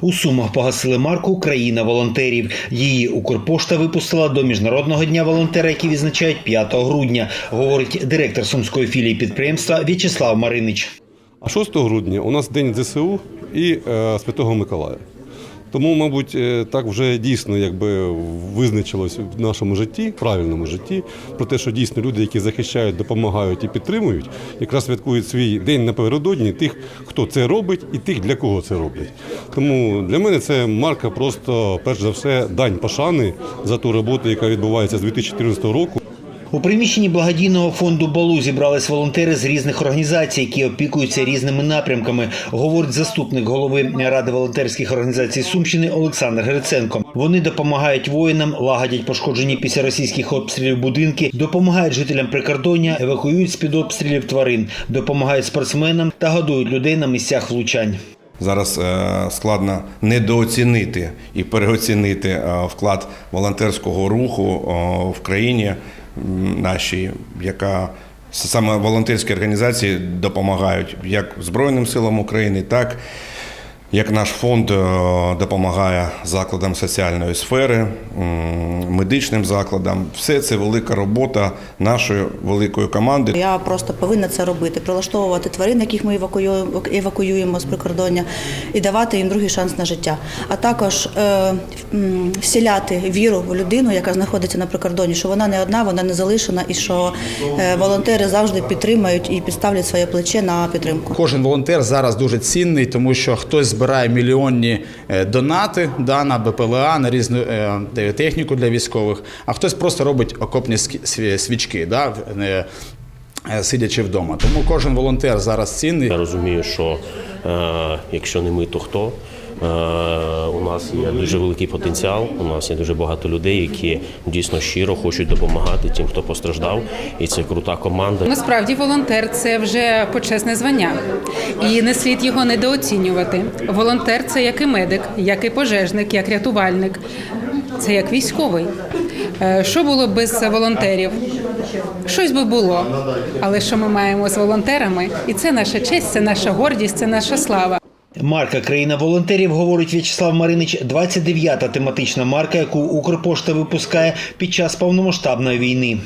У Сумах погасили марку Країна волонтерів. Її Укрпошта випустила до міжнародного дня волонтера, який відзначають 5 грудня, говорить директор сумської філії підприємства В'ячеслав Маринич. А 6 грудня у нас День ЗСУ і е, Святого Миколая. Тому, мабуть, е, так вже дійсно якби визначилось в нашому житті, правильному житті, про те, що дійсно люди, які захищають, допомагають і підтримують, якраз святкують свій день напередодні тих, хто це робить, і тих, для кого це роблять. Тому для мене це марка просто, перш за все, дань пошани за ту роботу, яка відбувається з 2014 року. У приміщенні благодійного фонду Балу зібрались волонтери з різних організацій, які опікуються різними напрямками, говорить заступник голови ради волонтерських організацій Сумщини Олександр Гриценко. Вони допомагають воїнам, лагодять пошкоджені після російських обстрілів будинки, допомагають жителям прикордоння, евакуюють з під обстрілів тварин, допомагають спортсменам та годують людей на місцях влучань. Зараз е, складно недооцінити і переоцінити е, вклад волонтерського руху е, в країні нашій, яка саме волонтерські організації допомагають як Збройним силам України, так як наш фонд е, допомагає закладам соціальної сфери, медичним закладам. Все це велика робота нашої великої команди. Я просто повинна це робити, прилаштовувати тварин, яких ми евакуюємо, евакуюємо з прикордоння, і давати їм другий шанс на життя. А також е, м, вселяти віру в людину, яка знаходиться на прикордоні, що вона не одна, вона не залишена, і що е, волонтери завжди підтримають і підставлять своє плече на підтримку. Кожен волонтер зараз дуже цінний, тому що хтось збирає мільйонні е, донати да, на БПЛА, на різну е, техніку для військових, а хтось просто робить окопні свічки, да, е, сидячи вдома. Тому кожен волонтер зараз цінний. Я розумію, що е, якщо не ми, то хто? Е, у нас є дуже великий потенціал. У нас є дуже багато людей, які дійсно щиро хочуть допомагати тим, хто постраждав, і це крута команда. Насправді волонтер це вже почесне звання, і не слід його недооцінювати. Волонтер це як і медик, як і пожежник, як рятувальник, це як військовий. Е, Що було б без волонтерів? Щось би було. Але що ми маємо з волонтерами? І це наша честь, це наша гордість, це наша слава. Марка Країна волонтерів, говорить В'ячеслав Маринич, 29-та тематична марка, яку Укрпошта випускає під час повномасштабної війни.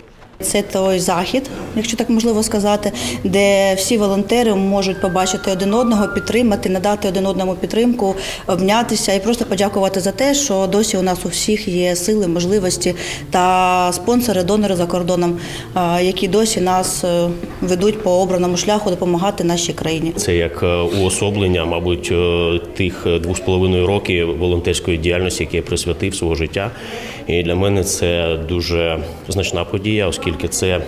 Це той захід, якщо так можливо сказати, де всі волонтери можуть побачити один одного, підтримати, надати один одному підтримку, обнятися і просто подякувати за те, що досі у нас у всіх є сили, можливості та спонсори, донори за кордоном, які досі нас е, ведуть по обраному шляху допомагати нашій країні. Це як е, уособлення, мабуть, е, тих двох з половиною років волонтерської діяльності, які я присвятив свого життя. І для мене це дуже значна подія, оскільки це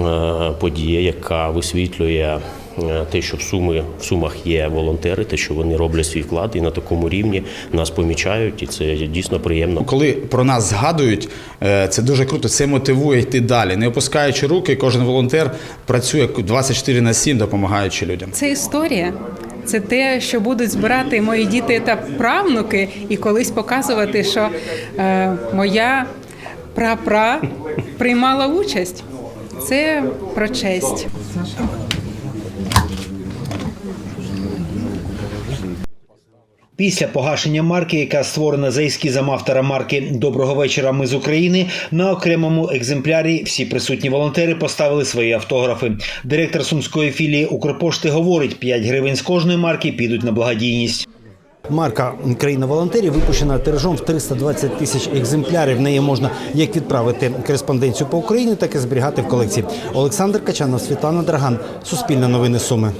е, подія, яка висвітлює. е, Те, що в Суми в Сумах є волонтери, те, що вони роблять свій вклад, і на такому рівні нас помічають, і це дійсно приємно. Коли про нас згадують, е, це дуже круто, це мотивує йти далі. Не опускаючи руки, кожен волонтер працює 24 на 7, допомагаючи людям. Це історія. Це те, що будуть збирати мої діти та правнуки, і колись показувати, що е, моя прапра приймала участь. Це про честь. Після погашення марки, яка створена за ескізом автора марки Доброго вечора. Ми з України на окремому екземплярі всі присутні волонтери поставили свої автографи. Директор сумської філії Укрпошти говорить, 5 гривень з кожної марки підуть на благодійність. Марка країна волонтерів випущена тиражом в 320 тисяч екземплярів. В неї можна як відправити кореспонденцію по Україні, так і зберігати в колекції. Олександр Качанов, Світлана Драган, Суспільне новини Суми.